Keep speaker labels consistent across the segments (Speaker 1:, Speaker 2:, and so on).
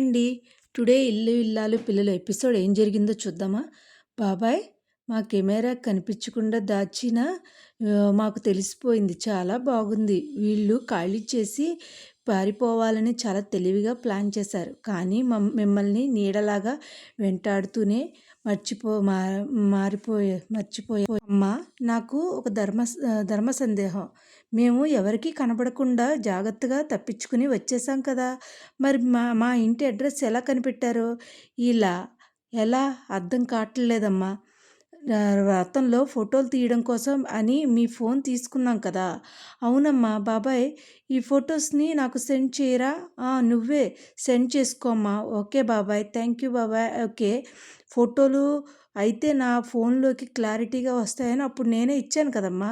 Speaker 1: అండి టుడే ఇల్లు ఇల్లాలు పిల్లలు ఎపిసోడ్ ఏం జరిగిందో చూద్దామా? బాబాయ్ మా కెమెరా కనిపించకుండా దాచిన మాకు తెలిసిపోయింది. చాలా బాగుంది. వీళ్ళు ఖాళీ చేసి పారిపోవాలని చాలా తెలివిగా ప్లాన్ చేశారు. కానీ మమ్ మిమ్మల్ని నీడలాగా వెంటాడుతూనే మర్చిపో మారిపోయే మర్చిపోయే అమ్మ నాకు ఒక ధర్మ ధర్మ సందేహం. మేము ఎవరికీ కనపడకుండా జాగ్రత్తగా తప్పించుకుని వచ్చేసాం కదా. మరి మా మా ఇంటి అడ్రస్ ఎలా కనిపెట్టారు? ఇలా. ఎలా? అర్థం కావట్లేదమ్మా. రథంలో ఫోటోలు తీయడం కోసం అని మీ ఫోన్ తీసుకున్నాం కదా. అవునమ్మా బాబాయ్ ఈ ఫొటోస్ని నాకు సెండ్ చేయరా? నువ్వే సెండ్ చేసుకోమ్మా. ఓకే బాబాయ్ థ్యాంక్ యూ బాబాయ్. ఓకే ఫోటోలు అయితే నా ఫోన్లోకి క్లారిటీగా వస్తాయని అప్పుడు నేనే ఇచ్చాను కదమ్మా.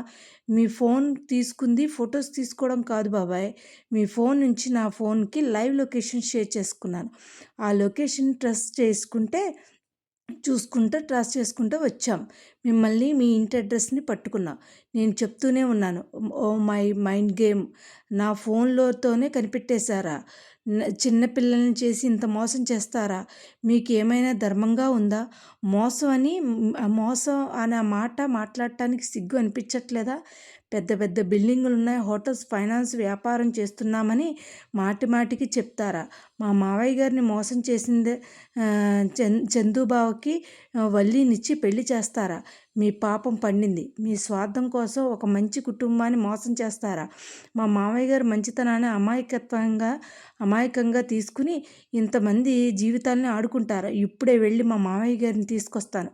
Speaker 1: మీ ఫోన్ తీసుకుంది ఫొటోస్ తీసుకోవడం కాదు బాబాయ్. మీ ఫోన్ నుంచి నా ఫోన్కి లైవ్ లొకేషన్ షేర్ చేసుకున్నాను. ఆ లొకేషన్ ట్రస్ట్ చేసుకుంటే చూసుకుంటూ ట్రాస్ చేసుకుంటూ వచ్చాం. మిమ్మల్ని మీ ఇంటి అడ్రస్ని పట్టుకున్నా. నేను చెప్తూనే ఉన్నాను. ఓ మై మైండ్ గేమ్ నా ఫోన్లోతోనే కనిపెట్టేశారా? చిన్నపిల్లల్ని చేసి ఇంత మోసం చేస్తారా? మీకు ఏమైనా ధర్మంగా ఉందా? మోసం అని ఆ మోసం అనే మాట మాట్లాడటానికి సిగ్గు అనిపించట్లేదా? పెద్ద పెద్ద బిల్డింగులు ఉన్నాయి హోటల్స్ ఫైనాన్స్ వ్యాపారం చేస్తున్నామని మాటి మాటికి చెప్తారా? మా మావయ్య గారిని మోసం చేసిందే ఆ, చందుబావకి వల్లీనిచ్చి పెళ్ళి చేస్తారా? మీ పాపం పండింది. మీ స్వార్థం కోసం ఒక మంచి కుటుంబాన్ని మోసం చేస్తారా? మా మామయ్య గారు మంచితనాన్ని అమాయకత్వంగా అమాయకంగా తీసుకుని ఇంతమంది జీవితాలని ఆడుకుంటారా? ఇప్పుడే వెళ్ళి మా మామయ్య గారిని తీసుకొస్తాను.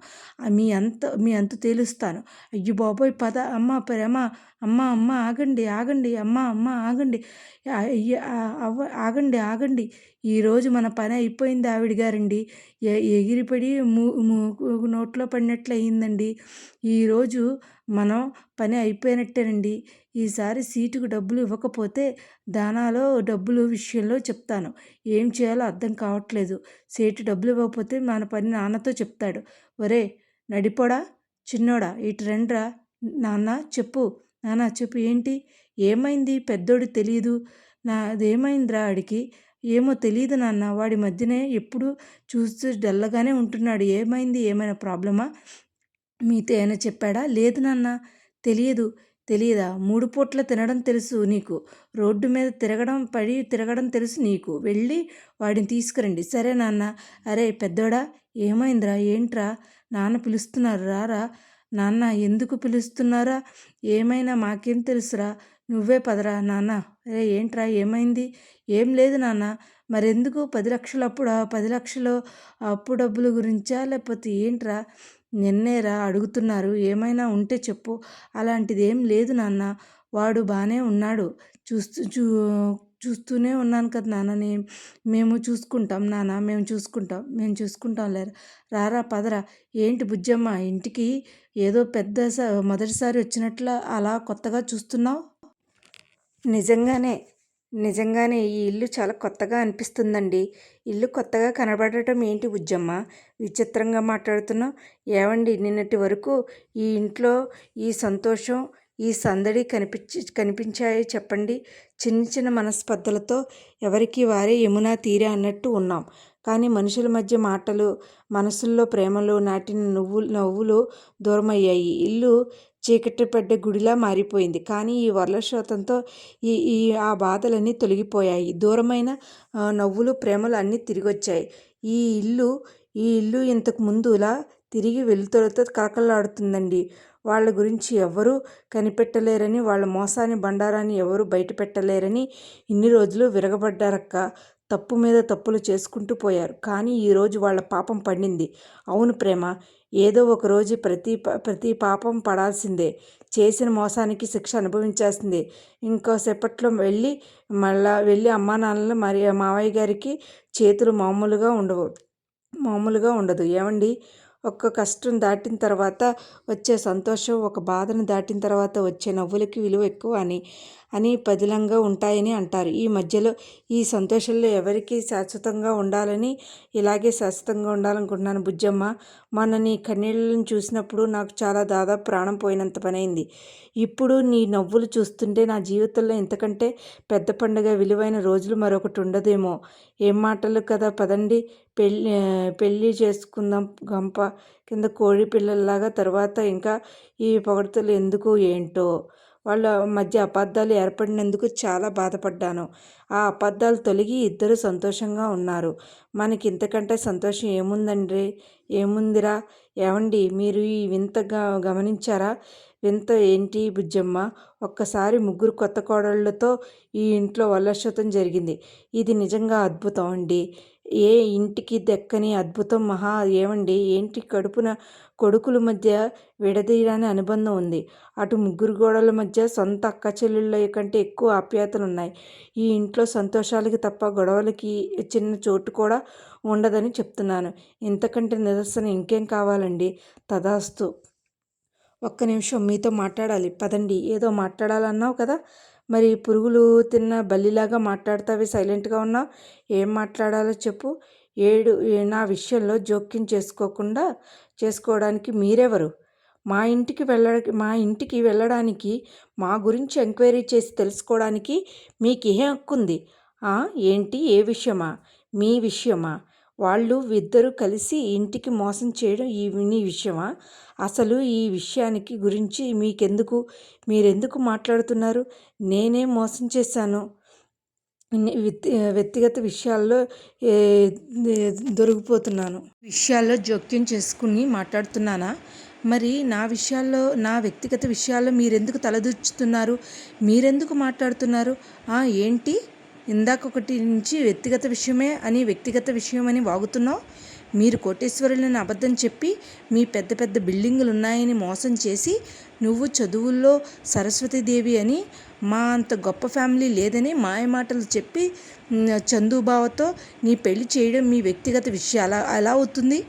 Speaker 1: మీ అంత మీ అంతు తేలుస్తాను. అయ్యో బాబోయ్ పద అమ్మ ప్రేమ అమ్మ అమ్మ ఆగండి ఆగండి అమ్మ అమ్మ ఆగండి. అవ్వ ఆగండి ఆగండి. ఈరోజు మన పని అయిపోయింది ఆవిడ గారండి. ఎగిరిపడి మూ నోట్లో పడినట్లు అయ్యిందండి ఈరోజు మనం పని అయిపోయినట్టేనండి. ఈసారి సీటుకు డబ్బులు ఇవ్వకపోతే దానాలో డబ్బులు విషయంలో చెప్తాను. ఏం చేయాలో అర్థం కావట్లేదు. సీటు డబ్బులు ఇవ్వకపోతే మన పని నాన్నతో చెప్తాడు. ఒరే నడిపోడా? చిన్నోడా? ఇటు రండ్రా? నాన్న చెప్పు. నానా చెప్పు ఏంటి? ఏమైంది? పెద్దోడు తెలియదు నా అదేమైందిరా ఆడికి? ఏమో తెలియదు నాన్న. వాడి మధ్యనే ఎప్పుడు చూస్తూ డల్లగానే ఉంటున్నాడు. ఏమైంది? ఏమైనా ప్రాబ్లమా? మీతో ఏమైనా చెప్పాడా? లేదు నాన్న. తెలియదు తెలియదా మూడు పూట్ల తినడం తెలుసు నీకు. రోడ్డు మీద తిరగడం పడి తిరగడం తెలుసు నీకు. వెళ్ళి వాడిని తీసుకురండి. సరే నాన్న. అరే పెద్దోడా ఏమైందిరా? ఏంట్రా? నాన్న పిలుస్తున్నారు. రారా? నాన్న ఎందుకు పిలుస్తున్నారా? ఏమైనా మాకేం తెలుసురా? నువ్వే పదరా నాన్న. అరే ఏంట్రా? ఏమైంది? ఏం లేదు నాన్న. మరెందుకు? పది లక్షలు అప్పుడు పది లక్షలు అప్పు డబ్బుల గురించా? లేకపోతే ఏంట్రా? నిన్నేరా అడుగుతున్నారు. ఏమైనా ఉంటే చెప్పు. అలాంటిది ఏం లేదు నాన్న. వాడు బాగానే ఉన్నాడు. చూస్తూ చూ చూస్తూనే ఉన్నాను కదా నాన్నని మేము చూసుకుంటాం నాన్న మేము చూసుకుంటాం మేము చూసుకుంటాం లేరా? రారా పదరా. ఏంటి బుజ్జమ్మ ఇంటికి ఏదో పెద్ద స- మొదటిసారి వచ్చినట్లు అలా కొత్తగా చూస్తున్నావు? నిజంగానే నిజంగానే ఈ ఇల్లు చాలా కొత్తగా అనిపిస్తుందండి. ఇల్లు కొత్తగా కనబడటం ఏంటి ఉజ్జమ్మ విచిత్రంగా మాట్లాడుతున్నావు. ఏమండి నిన్నటి వరకు ఈ ఇంట్లో ఈ సంతోషం ఈ సందడి కనిపించి కనిపించాయి చెప్పండి. చిన్న చిన్న మనస్పర్ధలతో ఎవరికి వారే యమునా తీరే అన్నట్టు ఉన్నాం. కానీ మనుషుల మధ్య మాటలు మనసుల్లో ప్రేమలు నాటిన నువ్వులు నవ్వులు దూరమయ్యాయి. ఇల్లు చీకటి పడ్డ గుడిలా మారిపోయింది. కానీ ఈ వర్లశోతంతో ఈ ఈ ఆ బాధలన్నీ తొలగిపోయాయి. దూరమైన నవ్వులు ప్రేమలు అన్నీ తిరిగి వచ్చాయి ఈ ఇల్లు ఈ ఇల్లు ఇంతకు ముందులా తిరిగి వెలుతులతో కలకలాడుతుందండి వాళ్ళ గురించి ఎవరూ కనిపెట్టలేరని వాళ్ళ మోసాన్ని బండారాన్ని ఎవరు బయట పెట్టలేరని ఇన్ని రోజులు విరగబడ్డారక్క. తప్పు మీద తప్పులు చేసుకుంటూ పోయారు. కానీ ఈరోజు వాళ్ళ పాపం పండింది. అవును ప్రేమ ఏదో ఒక రోజు ప్రతి ప్రతి పాపం పడాల్సిందే. చేసిన మోసానికి శిక్ష అనుభవించాల్సిందే. ఇంకోసేపట్లో వెళ్ళి మళ్ళా వెళ్ళి అమ్మా నాన్నలు మరి మావయ్య గారికి చేతులు మామూలుగా ఉండవు. మామూలుగా ఉండదు. ఏమండి? ఒక్క కష్టం దాటిన తర్వాత వచ్చే సంతోషం ఒక బాధను దాటిన తర్వాత వచ్చే నవ్వులకి విలువ ఎక్కువ అని అని పదిలంగా ఉంటాయని అంటారు. ఈ మధ్యలో ఈ సంతోషంలో ఎవరికి శాశ్వతంగా ఉండాలని ఇలాగే శాశ్వతంగా ఉండాలనుకుంటున్నాను బుజ్జమ్మ. మన నీ కన్నీళ్ళను చూసినప్పుడు నాకు చాలా దాదాపు ప్రాణం పోయినంత పనైంది. ఇప్పుడు నీ నవ్వులు చూస్తుంటే నా జీవితంలో ఇంతకంటే పెద్ద పండుగ విలువైన రోజులు మరొకటి ఉండదేమో. ఏం మాటలు కదా పదండి. పెళ్ళి పెళ్ళి చేసుకుందాం గంప కింద కోడి పిల్లల్లాగా తర్వాత ఇంకా ఈ పొగడ్తలు ఎందుకు ఏంటో. వాళ్ళ మధ్య అబద్ధాలు ఏర్పడినందుకు చాలా బాధపడ్డాను. ఆ అబద్ధాలు తొలగి ఇద్దరు సంతోషంగా ఉన్నారు. మనకి ఇంతకంటే సంతోషం ఏముందండి? ఏముందిరా? ఏమండి మీరు ఈ వింత గమనించారా? వింత ఏంటి బుజ్జమ్మ? ఒక్కసారి ముగ్గురు కొత్త కోడళ్ళతో ఈ ఇంట్లో వల్లశతం జరిగింది. ఇది నిజంగా అద్భుతం అండి. ఏ ఇంటికి దక్కని అద్భుతం మహా ఏమండి? ఏంటి కడుపున కొడుకుల మధ్య విడదీయడానికి అనుబంధం ఉంది. అటు ముగ్గురు గోడల మధ్య సొంత అక్క చెల్లెళ్ళ కంటే ఎక్కువ ఆప్యాయతలు ఉన్నాయి. ఈ ఇంట్లో సంతోషాలకి తప్ప గొడవలకి చిన్న చోటు కూడా ఉండదని చెప్తున్నాను. ఇంతకంటే నిదర్శనం ఇంకేం కావాలండి? తదాస్తు. ఒక్క నిమిషం మీతో మాట్లాడాలి. పదండి. ఏదో మాట్లాడాలన్నావు కదా? మరి పురుగులు తిన్న బల్లిలాగా మాట్లాడతావి సైలెంట్గా ఉన్నావు ఏం మాట్లాడాలో చెప్పు. ఏడు నా విషయంలో జోక్యం చేసుకోకుండా చేసుకోవడానికి మీరెవరు? మా ఇంటికి వెళ్ళ మా ఇంటికి వెళ్ళడానికి మా గురించి ఎంక్వైరీ చేసి తెలుసుకోవడానికి మీకు ఏ హక్కు ఉంది ఏంటి? ఏ విషయమా? మీ విషయమా? వాళ్ళు ఇద్దరు కలిసి ఇంటికి మోసం చేయడం ఈ నీ విషయమా? అసలు ఈ విషయానికి గురించి మీకెందుకు మీరెందుకు మాట్లాడుతున్నారు? నేనే మోసం చేశాను. వ్యక్తిగత విషయాల్లో దొరికిపోతున్నాను. విషయాల్లో జోక్యం చేసుకుని మాట్లాడుతున్నానా? మరి నా విషయాల్లో నా వ్యక్తిగత విషయాల్లో మీరెందుకు తలదూర్చుతున్నారు? మీరెందుకు మాట్లాడుతున్నారు? ఏంటి? ఇందాక ఒకటి నుంచి వ్యక్తిగత విషయమే అని వ్యక్తిగత విషయం అని వాగుతున్నావు. మీరు కోటేశ్వరులను అబద్ధం చెప్పి మీ పెద్ద పెద్ద బిల్డింగులు ఉన్నాయని మోసం చేసి నువ్వు చదువుల్లో సరస్వతీదేవి అని మా అంత గొప్ప ఫ్యామిలీ లేదని మాయమాటలు చెప్పి చందుబావతో నీ పెళ్ళి చేయడం మీ వ్యక్తిగత విషయం. అలా ఎలా అవుతుంది?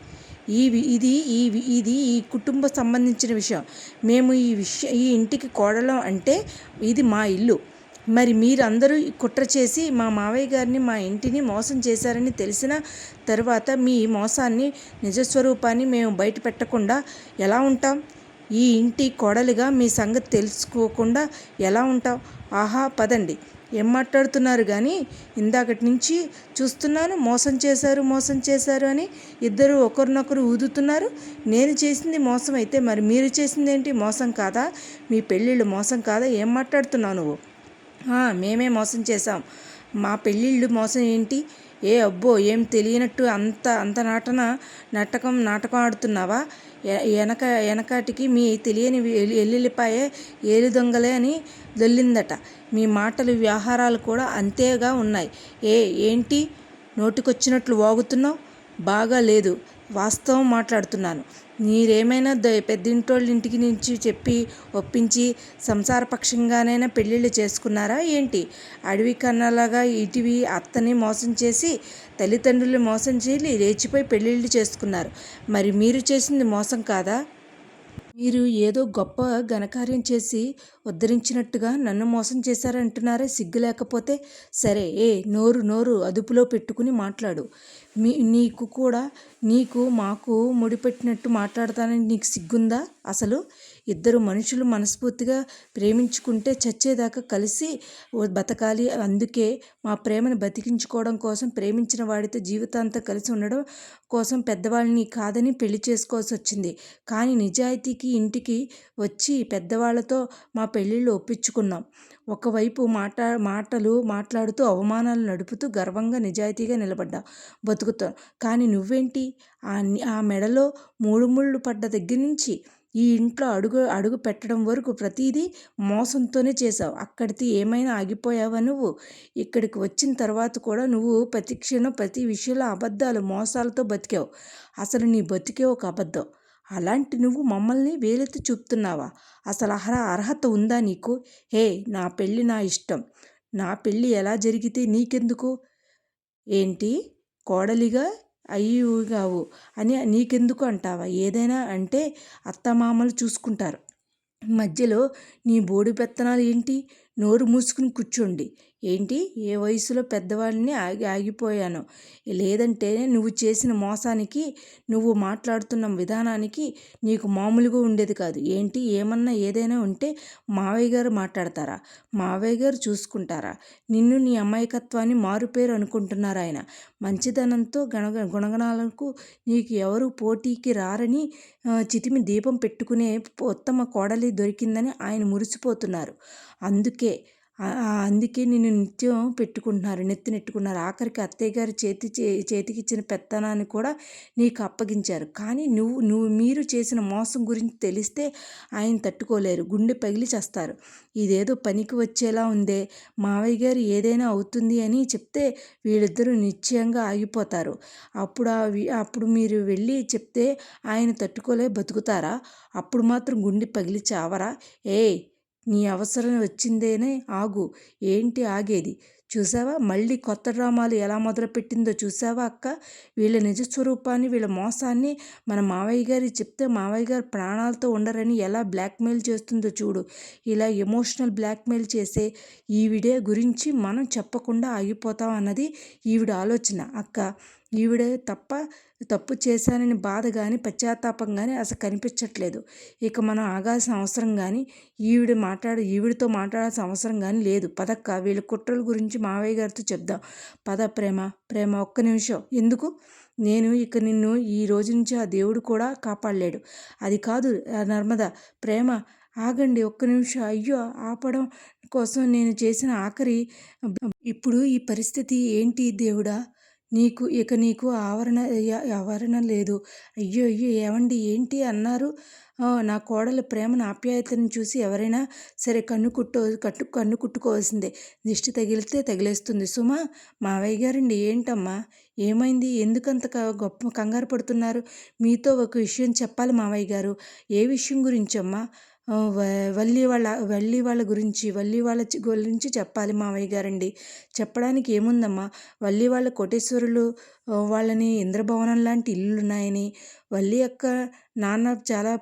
Speaker 1: ఈ ఇది ఈ ఇది ఈ కుటుంబ సంబంధించిన విషయం. మేము ఈ విషయం ఈ ఇంటికి కోడలం అంటే ఇది మా ఇల్లు. మరి మీరందరూ కుట్ర చేసి మా మావయ్య గారిని మా ఇంటిని మోసం చేశారని తెలిసిన తర్వాత మీ మోసాన్ని నిజస్వరూపాన్ని మేము బయట పెట్టకుండా ఎలా ఉంటాం? ఈ ఇంటి కోడలిగా మీ సంగతి తెలుసుకోకుండా ఎలా ఉంటాం? ఆహా పదండి. ఏం మాట్లాడుతున్నారు కానీ ఇందాకటి నుంచి చూస్తున్నాను మోసం చేశారు మోసం చేశారు అని ఇద్దరు ఒకరినొకరు ఊదుతున్నారు. నేను చేసింది మోసం అయితే మరి మీరు చేసింది ఏంటి మోసం కాదా? మీ పెళ్ళిళ్ళు మోసం కాదా? ఏం మాట్లాడుతున్నావు నువ్వు? మేమే మోసం చేసాం మా పెళ్ళిళ్ళు మోసం ఏంటి? ఏ అబ్బో ఏం తెలియనట్టు అంత అంత నాటన నాటకం నాటకం ఆడుతున్నావా? వెనక వెనకాటికి మీ తెలియని ఎల్లుల్లిపాయే ఏలి దొంగలే అని దొల్లిందట. మీ మాటలు వ్యవహారాలు కూడా అంతేగా ఉన్నాయి. ఏ ఏంటి? నోటికొచ్చినట్లు వాగుతున్నావు? బాగా లేదు. వాస్తవం మాట్లాడుతున్నాను. మీరేమైనా ద పెద్దింటోళ్ళ ఇంటికి నుంచి చెప్పి ఒప్పించి సంసారపక్షంగానైనా పెళ్ళిళ్ళు చేసుకున్నారా ఏంటి? అడవి కన్నలాగా ఇటీవి అత్తని మోసం చేసి తల్లిదండ్రులు మోసం చేసి లేచిపోయి పెళ్ళిళ్ళు చేసుకున్నారు. మరి మీరు చేసింది మోసం కాదా? మీరు ఏదో గొప్ప ఘనకార్యం చేసి ఉద్ధరించినట్టుగా నన్ను మోసం చేశారంటున్నారే సిగ్గు లేకపోతే సరే ఏ నోరు నోరు అదుపులో పెట్టుకుని మాట్లాడు. మీ నీకు కూడా నీకు మాకు ముడిపెట్టినట్టు మాట్లాడతానని నీకు సిగ్గుందా అసలు? ఇద్దరు మనుషులు మనస్ఫూర్తిగా ప్రేమించుకుంటే చచ్చేదాకా కలిసి బతకాలి. అందుకే మా ప్రేమను బతికించుకోవడం కోసం ప్రేమించిన వాడితో జీవితాంతం కలిసి ఉండడం కోసం పెద్దవాళ్ళని కాదని పెళ్ళి చేసుకోవాల్సి వచ్చింది. కానీ నిజాయితీకి ఇంటికి వచ్చి పెద్దవాళ్ళతో మా పెళ్ళిళ్ళు ఒప్పించుకున్నాం. ఒకవైపు మాట మాటలు మాట్లాడుతూ అవమానాలు నడుపుతూ గర్వంగా నిజాయితీగా నిలబడ్డా. బతుకుతాం. కానీ నువ్వేంటి? ఆ మెడలో మూడు ముళ్ళు పడ్డ దగ్గర నుంచి ఈ ఇంట్లో అడుగు అడుగు పెట్టడం వరకు ప్రతిదీ మోసంతోనే చేసావు అక్కడికి ఏమైనా ఆగిపోయావా నువ్వు? ఇక్కడికి వచ్చిన తర్వాత కూడా నువ్వు ప్రతిక్షణం ప్రతి విషయంలో అబద్ధాలు మోసాలతో బతికావు. అసలు నీ బతికే ఒక అబద్ధం. అలాంటి నువ్వు మమ్మల్ని వేలెత్తి చూపుతున్నావా? అసలు అర్హ అర్హత ఉందా నీకు? హే నా పెళ్ళి నా ఇష్టం. నా పెళ్ళి ఎలా జరిగితే నీకెందుకు? ఏంటి? కోడలిగా అయ్యిగావు అని నీకెందుకు అంటావా? ఏదైనా అంటే అత్తమామలు చూసుకుంటారు. మధ్యలో నీ బోడి పెత్తనాలు ఏంటి? నోరు మూసుకుని కూర్చోండి. ఏంటి? ఏ వయసులో పెద్దవాళ్ళని ఆగి ఆగిపోయాను? లేదంటే నువ్వు చేసిన మోసానికి నువ్వు మాట్లాడుతున్న విధానానికి నీకు మామూలుగా ఉండేది కాదు. ఏంటి? ఏమన్నా ఏదైనా ఉంటే మావయ్య గారు మాట్లాడతారా? మావయ్య గారు చూసుకుంటారా? నిన్ను నీ అమాయకత్వాన్ని మారుపేరు అనుకుంటున్నారు ఆయన. మంచిదనంతో గణ గుణగణాలకు నీకు ఎవరు పోటీకి రారని చితిమి దీపం పెట్టుకునే ఉత్తమ కోడలి దొరికిందని ఆయన మురిసిపోతున్నారు. అందుకే అందుకే. నేను నిత్యం పెట్టుకుంటున్నారు నెత్తి నెట్టుకున్నారు. ఆఖరికి అత్తయ్య గారు చేతి చేతికి ఇచ్చిన పెత్తనాన్ని కూడా నీకు అప్పగించారు. కానీ నువ్వు నువ్వు మీరు చేసిన మోసం గురించి తెలిస్తే ఆయన తట్టుకోలేరు. గుండె పగిలి చేస్తారు. ఇదేదో పనికి వచ్చేలా ఉందే. మావయ్య గారు ఏదైనా అవుతుంది అని చెప్తే వీళ్ళిద్దరూ నిశ్చయంగా ఆగిపోతారు. అప్పుడు అప్పుడు మీరు వెళ్ళి చెప్తే ఆయన తట్టుకోలే బతుకుతారా? అప్పుడు మాత్రం గుండె పగిలి చావరా? ఏయ్! నీ అవసరం వచ్చిందేనే ఆగు. ఏంటి ఆగేది? చూసావా మళ్ళీ కొత్త డ్రామాలు ఎలా మొదలుపెట్టిందో చూసావా అక్క? వీళ్ళ నిజస్వరూపాన్ని వీళ్ళ మోసాన్ని మన మావయ్య గారి చెప్తే మావయ్య గారు ప్రాణాలతో ఉండరని ఎలా బ్లాక్మెయిల్ చేస్తుందో చూడు. ఇలా ఎమోషనల్ బ్లాక్మెయిల్ చేసే ఈవిడే గురించి మనం చెప్పకుండా ఆగిపోతాం అన్నది ఈవిడ ఆలోచన. అక్క ఈవిడే తప్ప తప్పు చేశానని బాధ కానీ పశ్చాత్తాపం కానీ అసలు కనిపించట్లేదు. ఇక మనం ఆగాల్సిన అవసరం కానీ ఈవిడ మాట్లాడ ఈవిడితో మాట్లాడాల్సిన అవసరం కానీ లేదు. పదక్క వీళ్ళ కుట్రల గురించి మావయ్య గారితో చెప్దాం. పద ప్రేమ ప్రేమ ఒక్క నిమిషం. ఎందుకు? నేను ఇక నిన్ను ఈ రోజు నుంచి ఆ దేవుడు కూడా కాపాడలేడు. అది కాదు నర్మద ప్రేమ ఆగండి ఒక్క నిమిషం. అయ్యో ఆపడం కోసం నేను చేసిన ఆఖరి ఇప్పుడు ఈ పరిస్థితి ఏంటి దేవుడా? నీకు ఇక నీకు ఆవరణ ఆవరణ లేదు. అయ్యో అయ్యో ఏమండి ఏంటి అన్నారు. నా కోడల ప్రేమను ఆప్యాయతను చూసి ఎవరైనా సరే కన్ను కుట్టో కట్టు కన్ను కుట్టుకోవాల్సిందే. దిష్టి తగిలితే తగిలేస్తుంది. సుమా మావయ్య గారండి ఏంటమ్మా ఏమైంది? ఎందుకంత గొప్ప కంగారు పడుతున్నారు? మీతో ఒక విషయం చెప్పాలి మావయ్య గారు. ఏ విషయం గురించమ్మా? వల్లి వాళ్ళ వల్లి వాళ్ళ గురించి వల్లి వాళ్ళ గురించి చెప్పాలి మావయ్య గారండి. చెప్పడానికి ఏముందమ్మా? వల్లి వాళ్ళ కోటేశ్వరులు వాళ్ళని ఇంద్రభవనం లాంటి ఇల్లులు ఉన్నాయని వల్లి యొక్క నాన్న చాలా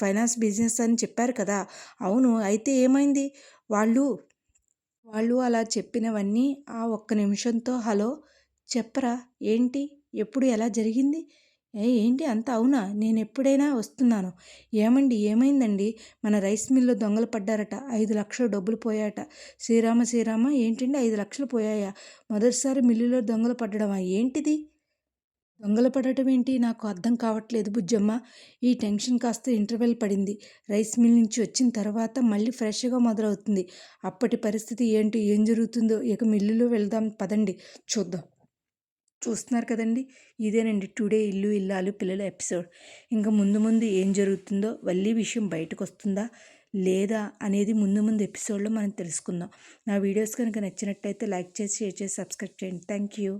Speaker 1: ఫైనాన్స్ బిజినెస్ అని చెప్పారు కదా. అవును అయితే ఏమైంది? వాళ్ళు వాళ్ళు అలా చెప్పినవన్నీ ఆ ఒక్క నిమిషంతో హలో చెప్పరా? ఏంటి? ఎప్పుడు ఎలా జరిగింది? ఏంటి అంత అవునా? నేను ఎప్పుడైనా వస్తున్నాను. ఏమండి ఏమైందండి? మన రైస్ మిల్లో దొంగలు పడ్డారట. ఐదు లక్షలు డబ్బులు పోయాట శ్రీరామ శ్రీరామ ఏంటండి ఐదు లక్షలు పోయాయా? మొదటిసారి మిల్లులో దొంగలు పడ్డడమా? ఏంటిది? దొంగలు పడటం ఏంటి? నాకు అర్థం కావట్లేదు బుజ్జమ్మ. ఈ టెన్షన్ కాస్త ఇంటర్వెల్ పడింది. రైస్ మిల్ నుంచి వచ్చిన తర్వాత మళ్ళీ ఫ్రెష్గా మొదలవుతుంది. అప్పటి పరిస్థితి ఏంటి? ఏం జరుగుతుందో? ఇక మిల్లులో వెళ్దాం పదండి. చూద్దాం. చూస్తున్నారు కదండి. ఇదేనండి టుడే ఇల్లు ఇల్లాలు పిల్లల ఎపిసోడ్. ఇంకా ముందు ముందు ఏం జరుగుతుందో వల్లి విషయం బయటకు వస్తుందా లేదా అనేది ముందు ముందు ఎపిసోడ్లో మనం తెలుసుకుందాం. నా వీడియోస్ కనుక నచ్చినట్టయితే లైక్ చేసి షేర్ చేసి సబ్స్క్రైబ్ చేయండి. Thank you.